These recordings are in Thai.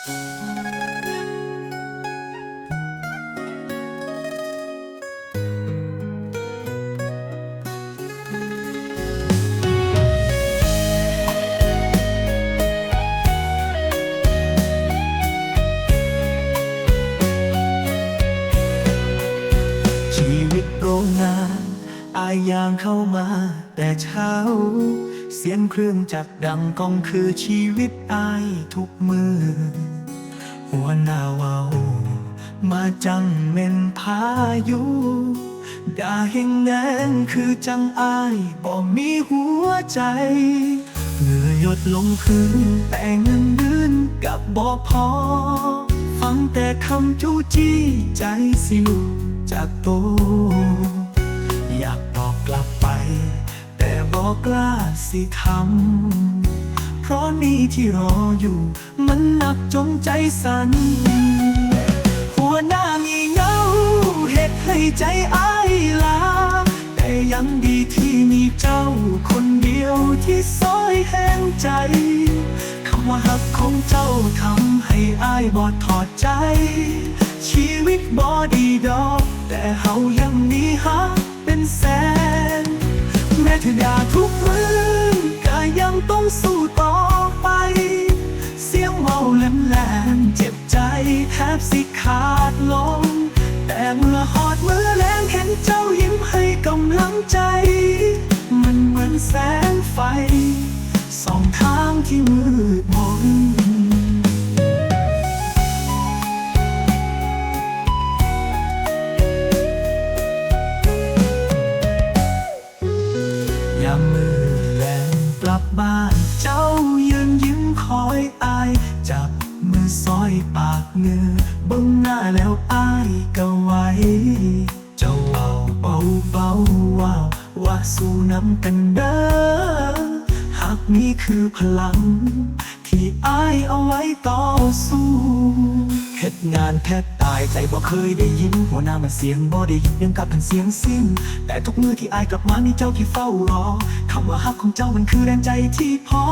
ชีวิตโรงงานอายางเข้ามาแต่เช้า เสียงเครื่องจักรดังก้องคือชีวิตอายทุกมือ หัวหน้าเวามาจังเม่นพายุดาเฮงแนงคือจังอายบ่มีหัวใจเหงื่อหยดลงพื้นแต่เงินเดือนกับบ่พอ ฟังแต่คำจู้จี้ใจสิวจากโต อกล้าสิทำเพราะนี่ที่รออยู่ มันหนักจนใจสั่นหัวหน้างีเงาเหตุให้ใจอ้ายลา แต่ยังดีที่มีเจ้าคนเดียวที่ซอยแห้งใจคำว่าหักของเจ้าทำให้อ้ายบอดถอดใจ ชีวิตบอดีดอก แต่เฮายังมีฮักเป็นแสน ธอด่าทุกมือก็ยังต้องสู้ต่อไป เสียงเมาแหลมๆเจ็บใจแทบสิขา ยามมือแรงกลับบ้าน เจ้ายืนยิ้มคอยอาย จับมือซอยปากเงือบิ่งหน้าแล้วอายก็ไหวเจ้าเอาเบาเบาว่าว่าสู้น้ำกันเด้อหากนี้คือพลัง ที่อายเอาไว้ต่อสู้ ดงานแทบตายใจบ่เคยได้ยิน หัวหน้ามันเสียงบ่ได้ยินยังกับเป็นเสียงสิ้น แต่ทุกมือที่อายกลับมามีเจ้าที่เฝ้ารอคำว่าฮักของเจ้ามันคือแรงใจที่พอ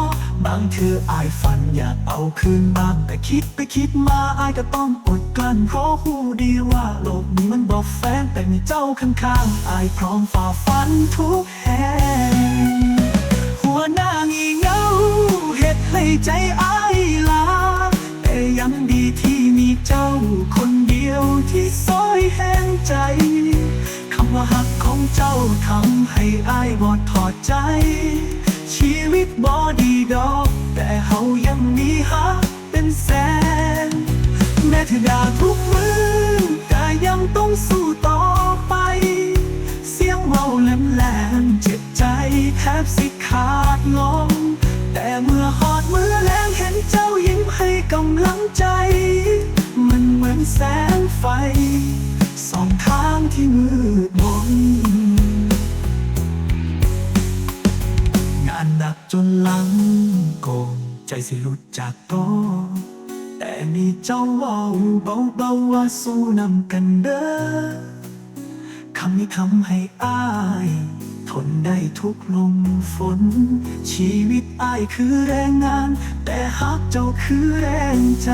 บางเธออายฝันอยากเอาคืนบ้างแต่คิดไปคิดมาอายก็ต้องอดกลั้นเพราะหูดีว่าโลกนี้มันบอกแฟนแต่มีเจ้าข้างๆอายพร้อมฝ่าฟันทุกแห่งหัวหน้างีเงาเหตุให้ใจอ้ายลา ที่ซอยแห้งใจ คำว่าหักของเจ้าทำให้อ้ายบอดถอดใจ ชีวิตบอดีดอก แต่เฮายังมีฮักเป็นแสน แม้เธอด่าทุกมือแต่ยังต้องสู้ต่อไป เสียงเมาแหลมๆเจ็บใจแทบสิขาดลงแต่เมื่อหอดมือแรงเห็นเจ้ายิ้มให้กำลังใจ มันเหมือนแสง ไฟสองทางที่มืดมนงานหนักจนหลังโกงใจสิหลุดจากโตแต่มีเจ้าเว้าเบาๆว่าสู้นำกันเด้อคำนี้ทำให้อ้าย ทนได้ทุกลมฝน ชีวิตอ้ายคือแรงงาน แต่ฮักเจ้าคือแรงใจ